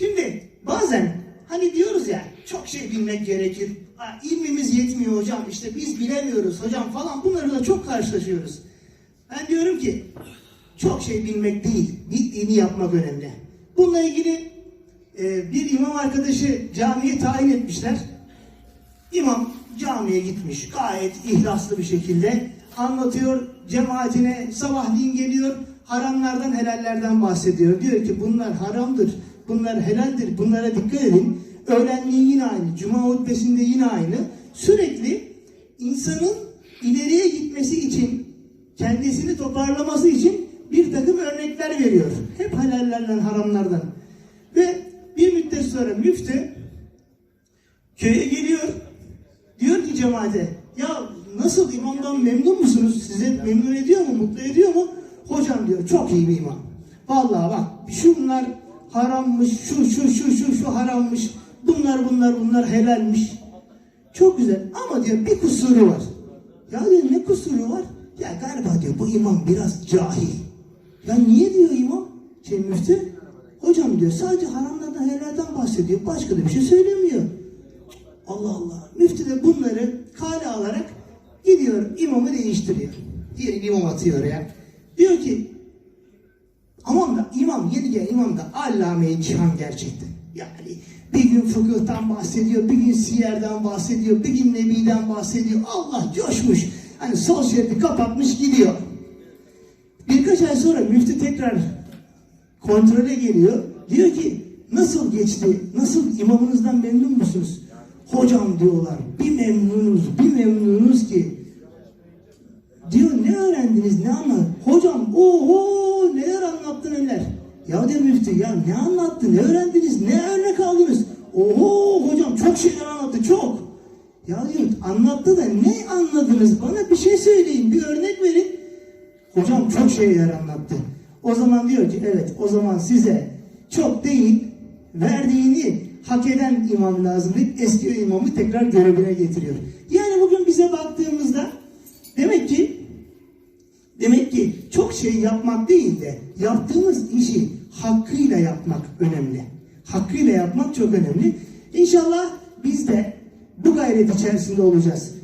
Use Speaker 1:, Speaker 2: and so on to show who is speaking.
Speaker 1: Şimdi bazen hani diyoruz ya çok şey bilmek gerekir. Ha, yetmiyor hocam işte biz bilemiyoruz hocam falan bunları da çok karşılaşıyoruz. Ben diyorum ki çok şey bilmek değil, bildiğini yapmak önemli. Bununla ilgili e, bir imam arkadaşı camiye tayin etmişler. İmam camiye gitmiş gayet ihlaslı bir şekilde anlatıyor cemaatine sabahleyin geliyor haramlardan helallerden bahsediyor. Diyor ki bunlar haramdır, bunlar helaldir, bunlara dikkat edin. Öğlenliği yine aynı, cuma hutbesinde yine aynı. Sürekli insanın ileriye gitmesi için, kendisini toparlaması için bir takım örnekler veriyor. Hep helallerden, haramlardan. Ve bir müddet sonra müftü köye geliyor. Diyor ki cemaate ya nasıl imamdan memnun musunuz? Size memnun ediyor mu? Mutlu ediyor mu? Hocam diyor çok iyi bir imam. Vallahi bak şunlar harammış, şu şu şu şu şu harammış. Bunlar bunlar bunlar helalmiş. Çok güzel ama diyor bir kusuru var. Ya diyor ne kusuru var? Ya galiba diyor bu imam biraz cahil. Ya niye diyor imam? Şey müftü. Hocam diyor sadece haramlardan helalden bahsediyor. Başka da bir şey söylemiyor. Allah Allah. Müftü de bunları kale alarak gidiyor imamı değiştiriyor. Diğer imam atıyor ya. Diyor ki aman da imam yeni gelen imam da allame cihan gerçekten. Yani bir gün fıkıhtan bahsediyor, bir gün siyerden bahsediyor, bir gün nebiden bahsediyor. Allah coşmuş. Hani şeridi kapatmış gidiyor. Birkaç ay sonra müftü tekrar kontrole geliyor. Diyor ki nasıl geçti? Nasıl imamınızdan memnun musunuz? Hocam diyorlar bir memnunuz bir memnunuz ki diyor ne öğrendiniz ne anladın? Hocam oho. Ya de müftü ya ne anlattı ne öğrendiniz ne örnek aldınız? Oho hocam çok şeyler anlattı çok. Ya diyor anlattı da ne anladınız bana bir şey söyleyin bir örnek verin. Hocam çok şeyler anlattı. O zaman diyor ki evet o zaman size çok değil verdiğini hak eden imam lazım deyip eski imamı tekrar görevine getiriyor. Yani şey yapmak değil de yaptığımız işi hakkıyla yapmak önemli. Hakkıyla yapmak çok önemli. İnşallah biz de bu gayret içerisinde olacağız.